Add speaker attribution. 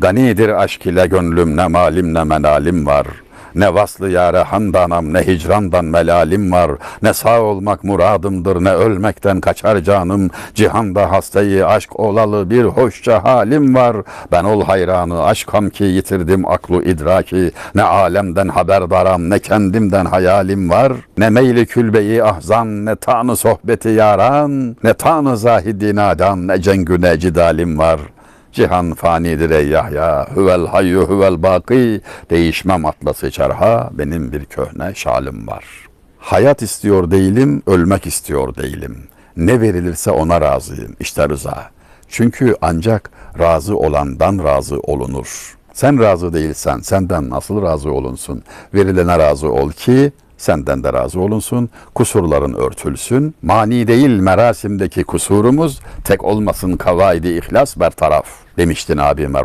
Speaker 1: Ganidir aşk ile gönlüm ne malim ne menalim var. Ne vaslı yâre handanam ne hicrandan melalim var. Ne sağ olmak muradımdır ne ölmekten kaçar canım. Cihanda hastayı aşk olalı bir hoşça halim var. Ben ol hayranı aşkam ki yitirdim aklu idraki. Ne alemden haberdaram ne kendimden hayalim var. Ne meyli külbeyi ahzan ne tanı sohbeti yaran. Ne tanı zahidi nadan ne cengü ne cidalim var. Cihan fanidir ey Yahya, huvel hayyu huvel baki, değişmem atlası çarha, benim bir köhne şalim var. Hayat istiyor değilim, ölmek istiyor değilim. Ne verilirse ona razıyım, işte rıza. Çünkü ancak razı olandan razı olunur. Sen razı değilsen senden nasıl razı olunsun? Verilene razı ol ki senden de razı olunsun, kusurların örtülsün. Mani değil merasimdeki kusurumuz, tek olmasın kavaidi ihlas bertaraf demiştin abi merhum.